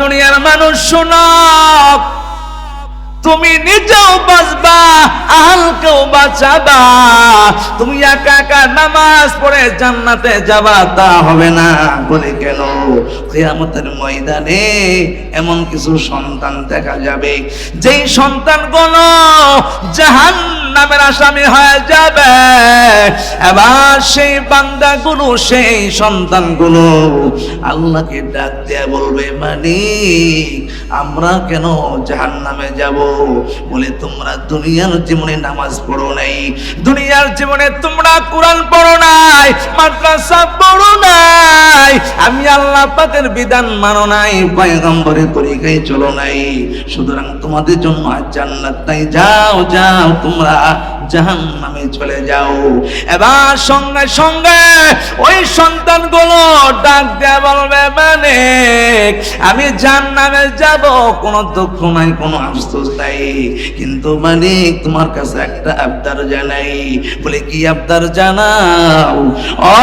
দুনিয়ার মানুষ শোনো। তুমি নিজেও বাঁচবা, আহলকেও বাঁচাবা। তুমি একা একা নামাজ পড়ে জান্নাতে যাবা, তা হবে না। বলে কেন? কিয়ামতের ময়দানে এমন কিছু সন্তান দেখা যাবে। যেই সন্তানগুলো জাহান নামের আসামি হয়ে যাবে, এবার সেই বান্দাগুলো, সেই সন্তানগুলো আল্লাহকে ডাক দেয়া বলবে, মালিক, আমরা কেন জাহান নামে যাব? বলে, তোমরা দুনিয়ার জীবনে নামাজ পড়ো নাই। দুনিয়ার জীবনে তোমরা কোরআন পড়ো নাই, মাদ্রাসা পড়ো নাই। আমি আল্লাহ পাকের বিধান মানো নাই, পয়গম্বরের তরিকায় চলো নাই। সুতরাং তোমাদের জন্য জান্নাত তাই যাও যাও, তোমরা জাহান নামে চলে যাও। এবার সঙ্গে সঙ্গে ওই সন্তানগুলো ডাক দেয়া বলবে মানে আমি জাহান নামে যাব। কোনো দুঃখ নাই, কোনো আফসোস নাই। কিন্তু মানে তোমার কাছে একটা আবদার জানাই। বলে, কি আবদার জানাও? ও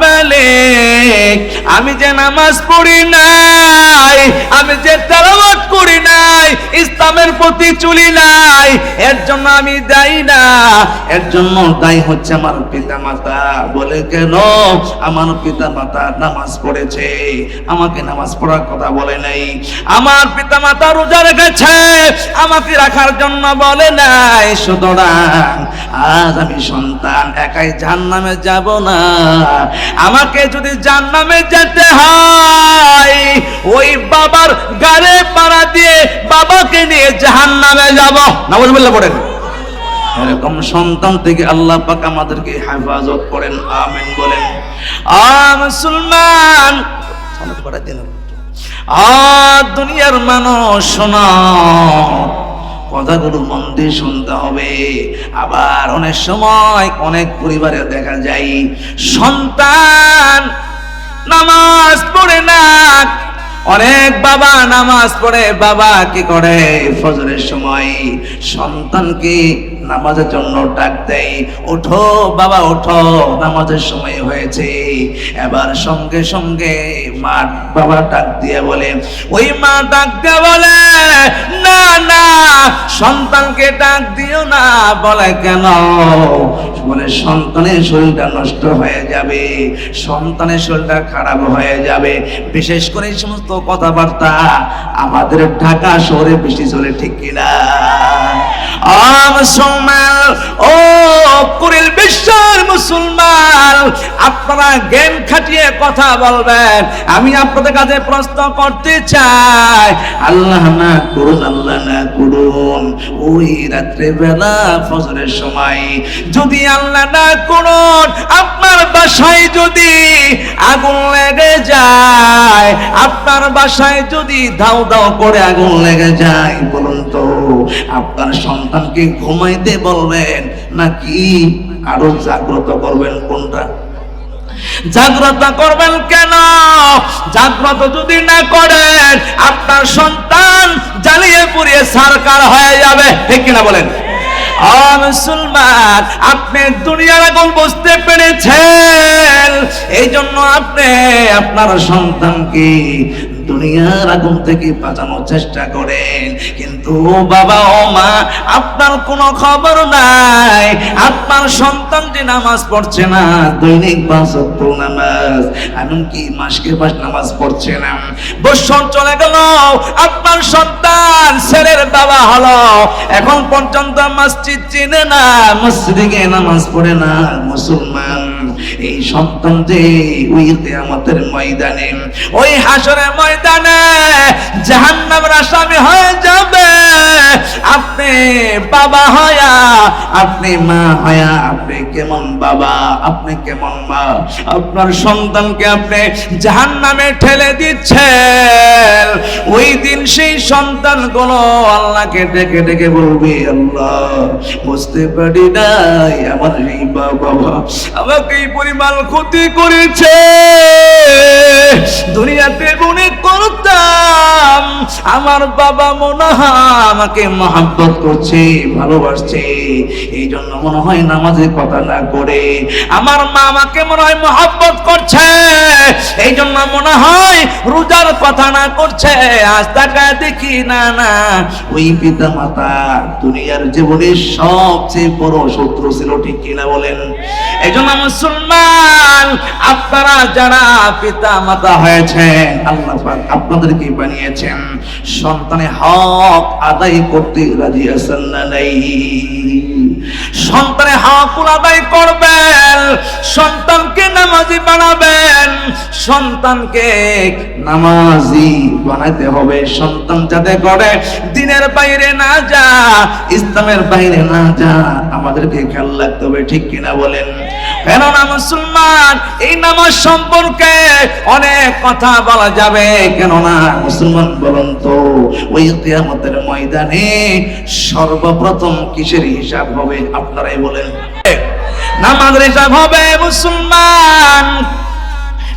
মালিক, আমি যে নামাজ পড়ি নাই, আমি যে তেলাওয়াত করি নাই, ইসলামের প্রতি চলি নাই, এর জন্য আমি দায়ী না। এর জন্য দায়ী হচ্ছে আমার পিতা মাতা বলে, কেন? আমার পিতা মাতা নামাজ পড়েছে। আমাকে নামাজ পড়ার কথা বলে নাই। আমার পিতা মাতা রোজা রেখেছে। আমাকে রাখার জন্য বলে নাই। সুতরাং আজ আমি সন্তান, একাই জাহান্নামে যাব না। আমাকে যদি জাহান্নামে যেতে হয়, ওই বাবার গাড়ে পাড়া দিয়ে বাবাকে নিয়ে জাহান্নামে যাব। না বলবেন এরকম সন্তান থেকে আল্লাহ পাক আমাদেরকে হেফাজত করেন, আমিন বলেন। আ মুসলমান সালাত পড়া দিন। আ দুনিয়ার মানুষ, শোনা, কথাগুলো মন দিয়ে শুনতে হবে। আবার অনেক সময় অনেক পরিবারে দেখা যায়, সন্তান নামাজ পড়ে না অনেক বাবা নামাজ পড়ে, বাবা কি করে? ফজরের সময় সন্তানকে নামাজের জন্য ডাক দেয়, ওঠো বাবা, ওঠো, নামাজের সময় হয়েছে। এবার সঙ্গে সঙ্গে মা বাবা ডাক দিয়ে বলে, ওই মা ডাক দিয়ে বলে, না না, সন্তানকে ডাক দিও না, বলে কেন? বলে, সন্তানের শরীরটা নষ্ট হয়ে যাবে, সন্তানের শরীরটা খারাপ হয়ে যাবে। বিশেষ করে এই সমস্ত কথাবার্তা আমাদের ঢাকা শহরে বেশি চলে ঠিক কিনা? ও মুসলমান, আপনারা জ্ঞান খাটিয়ে কথা বলবেন, আমি আপনাদের কাছে প্রশ্ন করতে চাই। আল্লাহ না করুন, আল্লাহ না করুন, ওই রাত্রে বেলা ফজরের সময়। যদি আল্লাহ না করুন, আপনার বাসায় যদি আগুন লেগে যায়, আপনার বাসায় যদি দাও দাও করে আগুন লেগে যায়, বলুন তো, আপনার সন্তানকে ঘুমাইতে বলবেন নাকি আরও জাগ্রত করবেন কোনটা? জাগ্রত করবেন কেন? জাগ্রত যদি না করেন, আপনার সন্তান জ্বালিয়ে পুড়িয়ে সরকার হয়ে যাবে। ঠিক কিনা বলেন? মুসলমান, আপনি দুনিয়ার আগুন বুঝতে পেরেছেন। এই জন্য আপনি আপনার সন্তানকে দুনিয়ার আগুন থেকে বাঁচানোর চেষ্টা করেন। কিন্তু বাবা ও মা, আপনার কোনো খবর নাই। আপনার সন্তান যে নামাজ পড়ছে না, দৈনিক পাঁচ নামাজ, এমনকি মাসকে মাস নামাজ পড়ছে না। বছর চলে গেল, আপনার সন্তান, ছেলের বাবা হলো। এখন পর্যন্ত মসজিদ চিনে না, মসজিদে নামাজ পড়ে না, মুসলমান। এই সন্তান যে ওই আমাদের ময়দানে, ওই হাসরের ময়দানে জাহান্নামের আসামি হয়ে যাবে। আপনি বাবা হয়া, আপনি মা হয়া, আপনি কেমন বাবা, আপনি কেমন মা? আপনার সন্তানকে আপনি জাহান্নামে ঠেলে দিচ্ছেন। ওই দিন সেই সন্তানগুলো আল্লাহকে ডেকে ডেকে বলবে, আল্লাহ, বুঝতে পারি নাই আমার এই বাবা, আমাকে পরিমাণ ক্ষতি করেছে। দুনিয়াতে মনে করতাম আমার বাবা মনে হয় আমাকে মহাব্বত করছে, ভালোবাসছে। এই জন্য মনে হয় নামাজের কথা না করে আমার মা আমাকে মনে হয় মহাব্বত করছে। এই জন্য মনে হয় রোজার কথা না করছে। আজ তাকায় দেখি না না। ওই পিতা মাতা দুনিয়ার জীবনের সবচেয়ে বড় শত্রু ছিল ঠিক কিনা বলেন? এই জন্য মুসলমান, আপনারা যারা পিতা মাতা হয়েছেন, আল্লাহ আপনাদেরকে বানিয়েছেন। সন্তানের হক আদায় করতে রাজি আছেন না নাই? সন্তানের হক আদায় করবেন? সন্তানকে নামাজি বানাবেন। সন্তানকে নামাজি বানাইতে হবে। সন্তান যাতে করে দিনের বাইরে না যা ইসলামের বাইরে না যা আমাদেরকে খেয়াল রাখতে হবে, ঠিক কিনা বলেন? কেননা মুসলমান, এই নামাজ সম্পর্কে অনেক কথা বলা যাবে। কেননা মুসলমান বলুন তো, ওই কিয়ামতের ময়দানে সর্বপ্রথম কিসের হিসাব হবে? আপনারাই বলেন। নামাজের হিসাব হবে মুসলমান।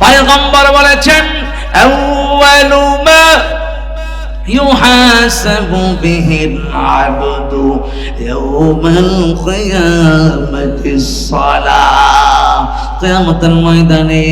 পয়গম্বর বলেছেন আউয়ালু মা يحاسب به العبد يوم القيامة الصلاة. কিয়ামতের ময়দানে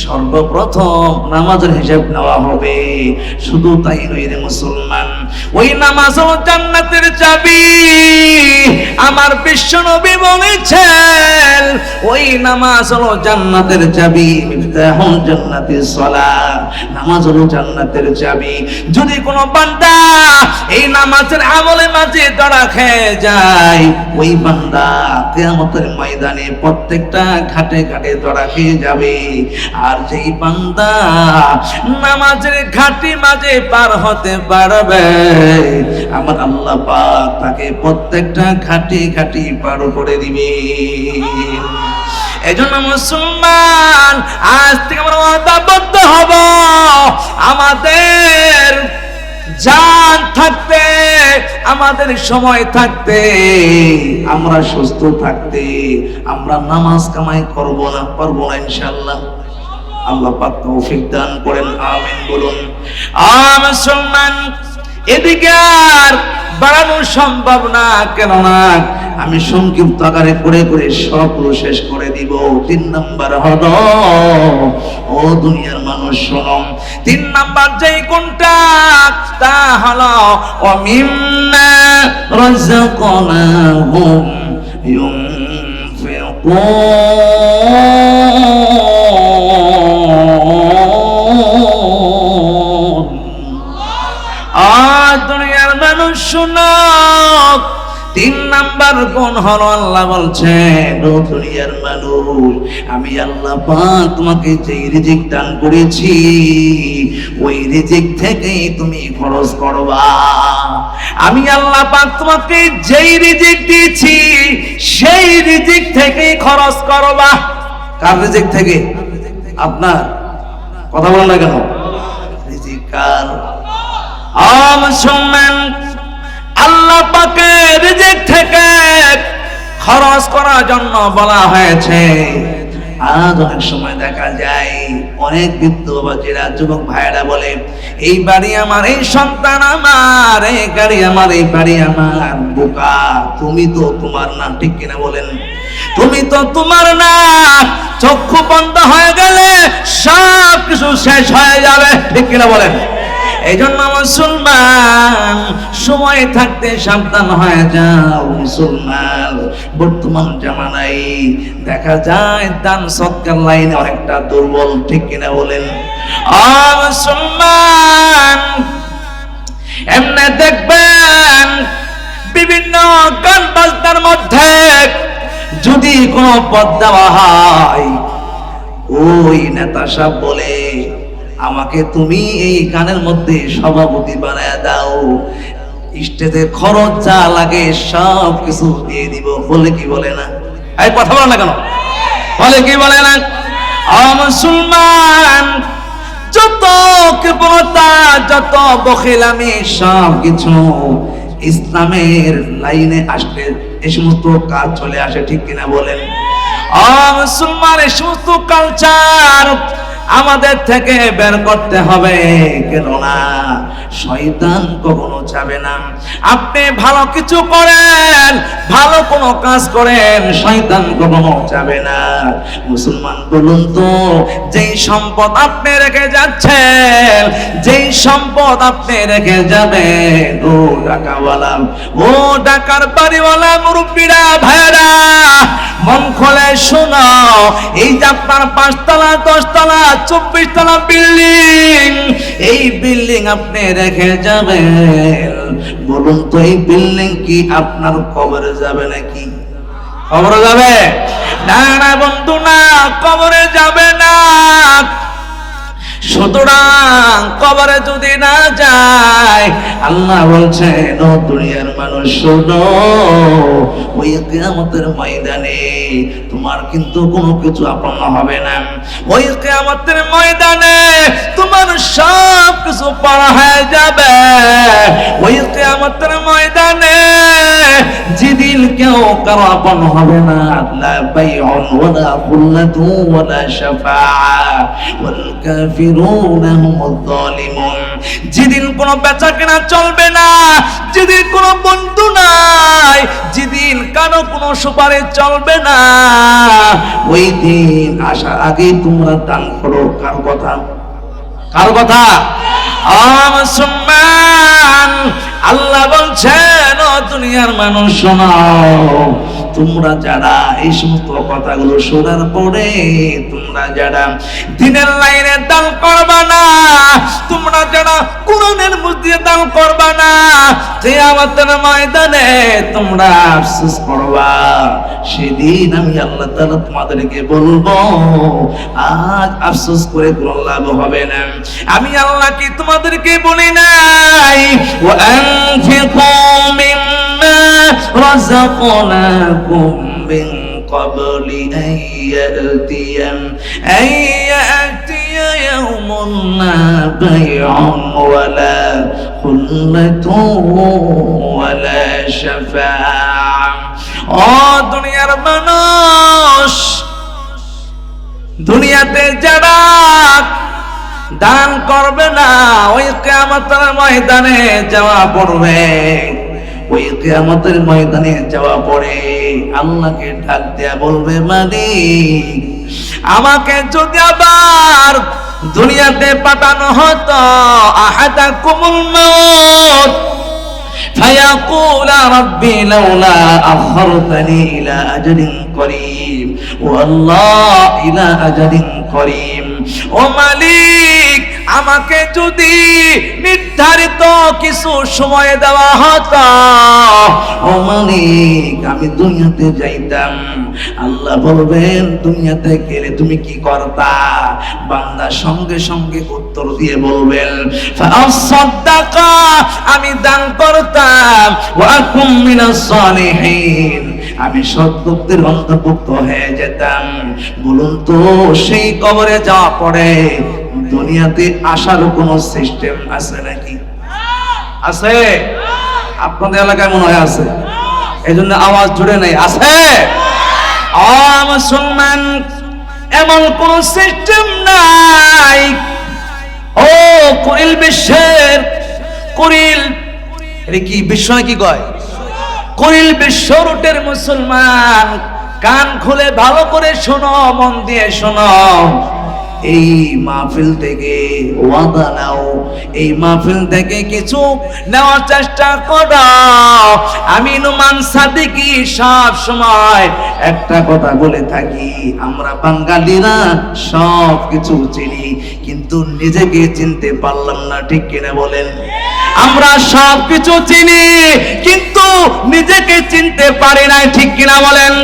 সর্বপ্রথম নামাজের হিসাব নেওয়া হবে। শুধু তাই রে মুসলমান, ওই নামাজ জান্নাতের চাবি। আমার বিশ্ব নবী বলেছেন, ওই নামাজ হলো জান্নাতের চাবি, মিফতাহুল জান্নাতিস সালাত নামাজ হলো জান্নাতের চাবি। যদি কোনো বান্দা এই নামাজের আমলে মাঝে ধরা খেয়ে যায়, ওই বান্দা কিয়ামতের ময়দানে প্রত্যেকটা ঘাটে ঘাটে ধরা খেয়ে যাবে। আর যেই বান্দা নামাজের ঘাটি মাঝে পার হতে পারবে, আমার আল্লাহ পাক তাকে প্রত্যেকটা ঘাটি ঘাটি পার করে দিবে। এজন্য মুসলমান, আজ থেকে আমরা ওয়াদাবদ্ধ হব। আমাদের জান থাকতে, আমাদের সময় থাকতে, আমরা সুস্থ থাকতে, আমরা নামাজ কামাই করব না, পারব না ইনশাল্লাহ আল্লাহ পাক তৌফিক দান করেন, আমিন বলুন। আম সম্মান এদিকে আর বাড়ানো সম্ভব না, কেননা আমি সংক্ষিপ্ত আকারে করে করে সবগুলো শেষ করে দিব। তিন নাম্বার হল, ও দুনিয়ার মানুষ, শোনো। তিন নাম্বার যে কোনটা, তা হলো অমিম্মা রাযাকনাহুম ইউনফিকুন। নাম্বার কোন হলো? আল্লাহ বলছেন ও দুনিয়ার মানুষ, আমি আল্লাহ পাক তোমাকে যেই রিজিক দান করেছি, ওই রিজিক থেকেই তুমি খরচ করবা। আমি আল্লাহ পাক তোমাকে যেই রিজিক দিয়েছি, সেই রিজিক থেকেই খরচ করবা। কার রিজিক থেকে? আপনার। কথা বলেন না কেন? রিজিক কার? আম শুনলেন আল্লাহ পাকে রিজিক থেকে খরচ করার জন্য বলা হয়েছে। আজ অনেক সময় দেখা যায়, অনেক বৃদ্ধ বাচ্চারা যুবক ভাইয়েরা বলে, এই বাড়ি আমার, এই সন্তান আমার, এই গাড়ি আমার, এই বাড়ি আমার, বোকা, তুমি তো তোমার না ঠিক কিনা বলেন। তুমি তো তোমার না চক্ষু বন্ধ হয়ে গেলে সব কিছু শেষ হয়ে যাবে ঠিক কিনা বলেন। এই জন্য মুসলমান, সময় থাকতে সাবধান হয়ে যাও মুসলমান। বর্তমান জামানায় দেখা যায় দান সৎকার লাইনে অনেকটা দুর্বল, ঠিক কিনা বলেন? মুসলমান, এমনি দেখবেন বিভিন্ন মধ্যে যদি কোনো পদ দেওয়া হয়, ওই নেতা সাহেব বলে আমাকে তুমি এই গানের মধ্যে সভাপতি বানায় দাও। স্টেজে খরচ যা লাগে সব কিছু দিয়ে দিব। বলে কি বলে না? এই কথা বলে না কেন? বলে কি বলে না? মুসলমান, যত কৃপণতা যত বখিলামি সব কিছু ইসলামের লাইনে আসলে এই সমস্ত কাজ চলে আসে ঠিক কিনা বলেন? মুসলমান এই সমস্ত কালচার আমাদের থেকে বের করতে হবে। কেননা শয়তান কখনো যাবে না। আপনি ভালো কিছু করেন ভালো কোনো কাজ করেন, শয়তান কখনো যাবে না। মুসলমান, বলুন তো, যেই সম্পদ আপনি রেখে যাচ্ছেন, যেই সম্পদ আপনি রেখে যাবেন, ও টাকাওয়ালা ও টাকার বাড়িওয়ালা, মুরব্বীরা ভাইরা মন খোলে শোনো, এই যে আপনার পাঁচতলা, দশতলা চব্বিশ তলা বিল্ডিং, এই বিল্ডিং আপনি রেখে যাবেন। বলুন তো এই বিল্ডিং কি আপনার কবরে যাবে নাকি? কবরে যাবে? না না, বন্ধু, না, কবরে যাবে না। সুতরাং কবরে যদি না যায়, আল্লাহ বলছেন দুনিয়ার মানুষ, শোনো, ওই কেয়ামতের ময়দানে তোমার কিন্তু কোনো কিছু আপন হবে না। ওই কেয়ামতের ময়দানে তোমার যেদিন কেউ কারও আপন হবে না। লা বাইউন শাফাআ। ওয়াল কাফিরুনা জালিমুন যেদিন কোনো বেচা কেনা চলবে না, যেদিন কোনো বন্ধু নাই, যেদিন কারও কোনো সুপারে চলবে না, ওই দিন আসার আগেই তোমরা দান করো। কার কথা? কার কথা? মুসলমান আল্লাহ বলছেন দুনিয়ার মানুষ শোনাও। তোমরা যারা এই সমস্ত কথাগুলো শোনার পরে তোমরা যারা দিনের লাইনে দান করবা না, তোমরা যারা কোরআনের মধ্যে দান করবা না, কিয়ামতের ময়দানে তোমরা আফসোস করবা। সেদিন আমি আল্লাহ তাআলা তোমাদেরকে বলব, আজ আফসোস করে কোনো লাভ হবে না। আমি আল্লাহ কি তোমাদেরকে বলি নাই? ওয়া আনফিকু মিম্মা রাযাকনাকুম মিন قبل أن يأتي أن يأتي يوم لا بيع ولا خلة ولا شفاعة ও দুনিয়ার মানুষ দুনিয়াতে যারা দান করবে না ওই কেয়ামতের ময়দানে যাওয়া পড়বে ওই কেয়ামতের ময়দানে যাওয়া পড়ে আল্লাহকে ডাক দেয়া বলবে মালিক আমাকে যদি আবার দুনিয়াতে পাঠানো হতো আহাদা কুমুল মত فيقول ربي لولا أخرتني إلى أجل قريب والله إلى أجل قريب ও মালিক আমাকে যদি নির্ধারিত কিছু সময় দেওয়া হতো, ও মালিক, আমি দুনিয়াতে যাইতাম। আল্লাহ বলবেন, দুনিয়াতে গেলে তুমি কি করতা? বান্দা সঙ্গে সঙ্গে উত্তর দিয়ে বলবেন আমি দান করতাম। আমি সৎলোকদের অন্তর্ভুক্ত হয়ে যেতাম। বলুন তো, সেই কবরে যাওয়া পড়ে দুনিয়াতে আসার কোনো সিস্টেম আছে নাকি? আছে? আপনাদের এলাকায় মনে হয় আছে। এই জন্য আওয়াজ জুড়ে নেই। আছে? মুসলমান এমন কোন সিস্টেম নাই। ও, কুরিল বিশ্বের, কুরিল কি বিশ্ব কি কয়? কুরিল বিশ্ব রুটের মুসলমান, কান খুলে ভালো করে শোনো, মন দিয়ে শোনো। এই মাহফিল থেকে ওয়াদা নাও। এই মাহফিল থেকে কিছু নেওয়ার চেষ্টা করো। আমি নুমান সাদিকি সব সময়। একটা কথা বলে থাকি, আমরা বাঙালিরা সব কিছু চিনি, কিন্তু নিজেকে চিনতে পারলাম না, ঠিক কিনা বলেন? আমরা সব কিছু চিনি, কিন্তু নিজেকে চিনতে পারি না ঠিক কিনা বলেন?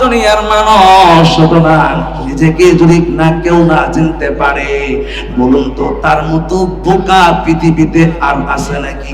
দুনিয়ার মানুষ সুতরাং নিজেকে যদি না কেউ না চিনতে পারে, বলুন তো, তার মতো বোকা পৃথিবীতে আর আছে নাকি?